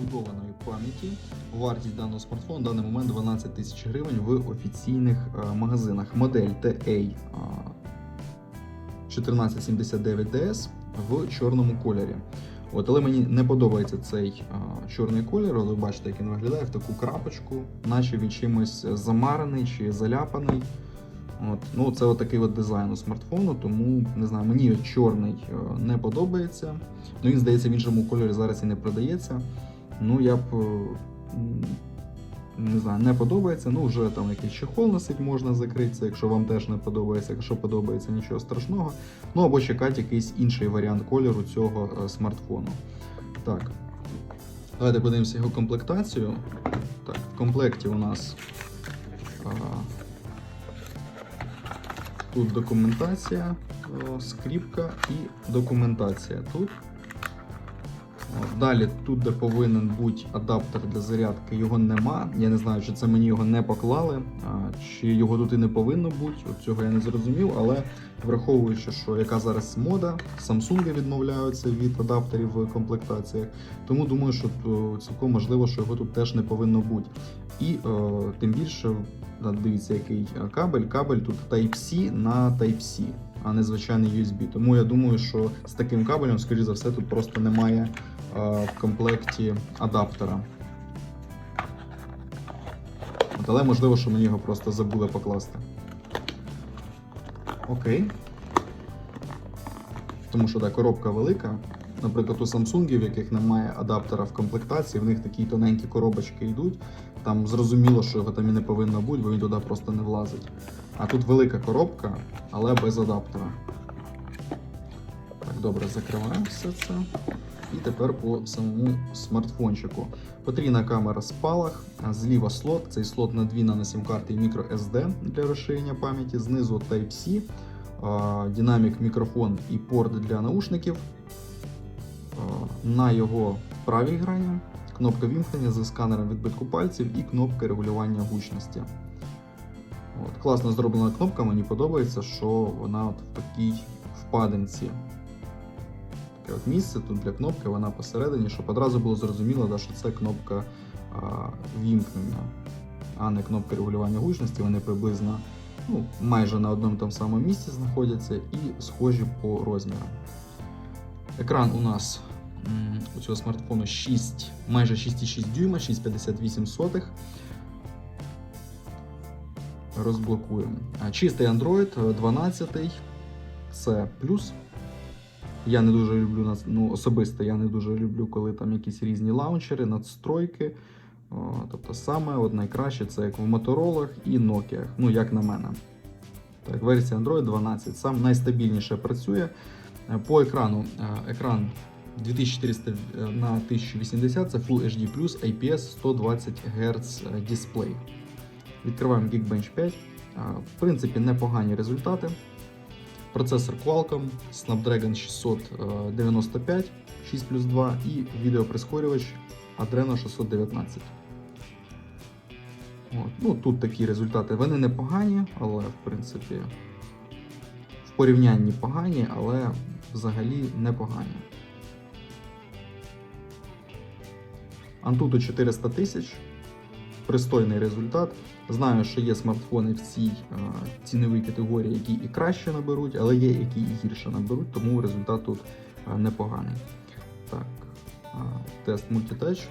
вбудованої пам'яті. Вартість даного смартфону в даний момент 12 тисяч гривень в офіційних е, магазинах. Модель TA е, 1479DS в чорному кольорі. От, але мені не подобається цей а, чорний колір. От ви бачите, як він виглядає в таку крапочку, наче він чимось замарений чи заляпаний. От, ну, це от такий от дизайн у смартфону, тому не знаю, мені чорний е, не подобається. Ну, він здається, в іншому кольорі зараз і не продається. Ну, я б е, не знаю, не подобається. Ну, вже там якийсь чехол носить, можна закритися, якщо вам теж не подобається, якщо подобається нічого страшного. Ну або чекати якийсь інший варіант кольору цього е, смартфону. Так. Давайте подивимося його комплектацію. Так, в комплекті у нас а, тут документація, о, скріпка і документація тут. О, Далі, тут, де повинен бути адаптер для зарядки, його нема. Я не знаю, чи це мені його не поклали, чи його тут і не повинно бути. От цього я не зрозумів, але враховуючи, що яка зараз мода, Samsung відмовляються від адаптерів в комплектаціях. Тому думаю, що цілком можливо, що його тут теж не повинно бути. І е, тим більше, дивіться, який е, кабель. Кабель тут Type-C на Type-C, а не звичайний USB. Тому я думаю, що з таким кабелем, скоріш за все, тут просто немає е, в комплекті адаптера. От, але можливо, що мені його просто забули покласти. Окей. Тому що так, коробка велика. Наприклад, у Samsung, в яких немає адаптера в комплектації, в них такі тоненькі коробочки йдуть. Там зрозуміло, що його там і не повинно бути, бо він туди просто не влазить. А тут велика коробка, але без адаптера. Так, добре, закриваємо все це. І тепер по самому смартфончику. Потрійна камера спалах, зліва слот. Цей слот на сім-карти і microSD для розширення пам'яті. Знизу Type-C, динамік, мікрофон і порт для наушників. На його правій грані кнопка вімкнення зі сканером відбитку пальців і кнопка регулювання гучності. От, класно зроблена кнопка, мені подобається, що вона от в такій впадинці. Таке от місце тут для кнопки, вона посередині, щоб одразу було зрозуміло, да, що це кнопка а, вімкнення, а не кнопка регулювання гучності. Вони приблизно ну, майже на одному тому самому місці знаходяться і схожі по розмірам. Екран у нас у цього смартфону 6, майже 6,6 дюйма, 6,58 сотих. Розблокуємо. Чистий Android 12, це плюс. Я не дуже люблю нас- ну, особисто я не дуже люблю, коли там якісь різні лаунчери, надстройки. О, тобто саме от найкраще це як в Motorola і Nokia, ну як на мене. Так, версія Android 12. Сам найстабільніше працює. Е, По екрану. е, Екран 2400 на 1080 це Full HD IPS 120 Гц е, дисплей. Відкриваємо Geekbench 5. Е, В принципі, непогані результати. Процесор Qualcomm, Snapdragon 695 6 плюс 2 і відеоприскорювач Adreno 619. От. Ну, тут такі результати. Вони непогані, але в принципі в порівнянні погані, але взагалі непогані. Antutu 400 тисяч. Пристойний результат. Знаю, що є смартфони в цій е, ціновій категорії, які і краще наберуть, але є які і гірше наберуть, тому результат тут е, непоганий. Так, е, тест мультитач.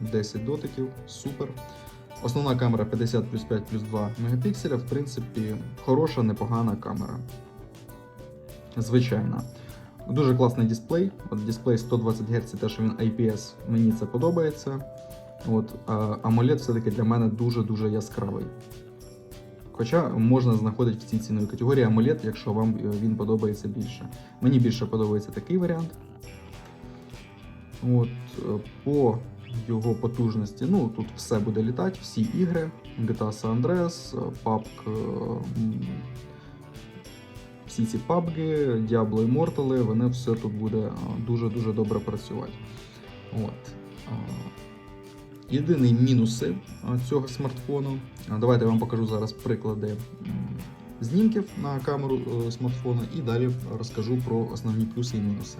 10 дотиків, супер. Основна камера 50 плюс 5 плюс 2 мегапікселя, в принципі, хороша, непогана камера. Звичайна. Дуже класний дисплей. От дисплей 120 Гц, те, що він IPS, мені це подобається. От, AMOLED все-таки для мене дуже-дуже яскравий. Хоча можна знаходити в цій ціновій категорії AMOLED, якщо вам е, він подобається більше. Мені більше подобається такий варіант. От, е, по його потужності, ну тут все буде літати, всі ігри, GTA San Andreas, PUBG, е, всі ці PUBG, Diablo Immortal, вони все тут буде е, дуже-дуже добре працювати. От. е, Єдиний мінуси цього смартфону. Давайте я вам покажу зараз приклади знімків на камеру е, смартфона і далі розкажу про основні плюси і мінуси.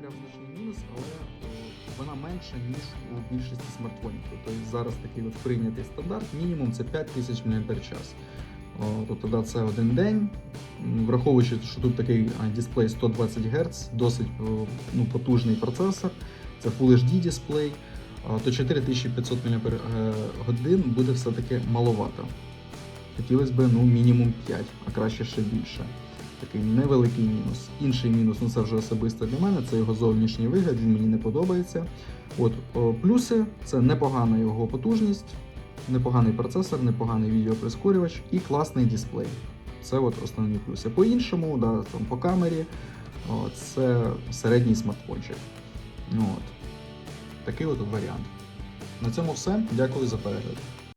Прям значний мінус, але вона менша, ніж у більшості смартфонів. Тобто зараз такий от прийнятий стандарт, мінімум це 5000 мАч. Тобто да, це один день. Враховуючи, що тут такий дисплей 120 Гц, досить ну, потужний процесор, це Full HD дисплей, то 4500 мАч буде все-таки маловато. Хотілося б ну, мінімум 5, а краще ще більше. Такий невеликий мінус. Інший мінус, ну це вже особисто для мене, це його зовнішній вигляд, він мені не подобається. От о, плюси це непогана його потужність, непоганий процесор, непоганий відеоприскорювач і класний дисплей. Це от основні плюси. По-іншому, да, там, по камері, о, це середній смартфончик. От. Такий от варіант. На цьому все. Дякую за перегляд.